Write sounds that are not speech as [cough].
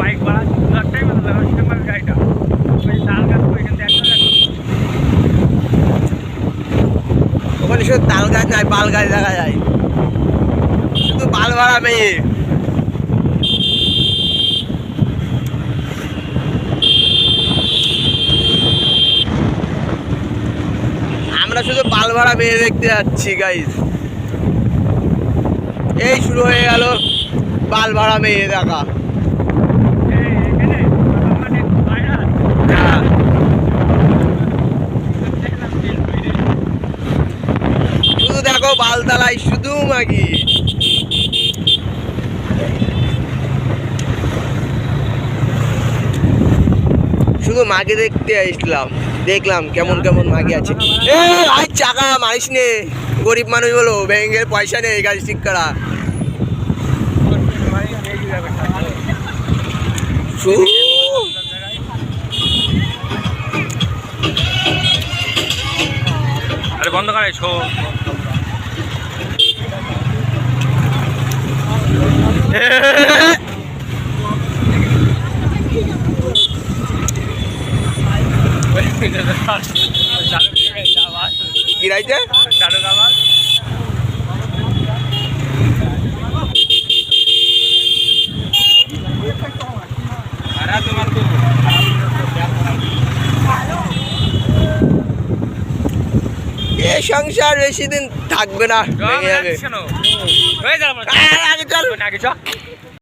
Bike ভাড়া মতো লাগা সিনেমার গাড়িটা। ওই তাল গাছ থেকে একটা ওখানে শুধু তাল গাছ পাল গাছ দেখা যায়। শুধু পাল ভাড়া মেয়ে। আমরা শুধু পাল ভাড়া মেয়ে দেখতে যাচ্ছি গাইস এই শুরু হয়ে গেল পাল ভাড়া মেয়ে দেখা হ্যাঁ। শুধু দেখো বালতালাই শুধু মাগি শুধু মাকে দেখতে আসলাম। দেখলাম কেমন কেমন মাগি আছে। চাকা মারিস নে। গরিব মানুষ বলো ব্যাংকের পয়সা নেই গাড়ি ঠিক করা। আরে বন্ধ করে শো। [laughs] কি রাইছে এ সংসার বেশি দিন থাকবে না যাবে। হয়ে যাবে। আগে চল। আগে চ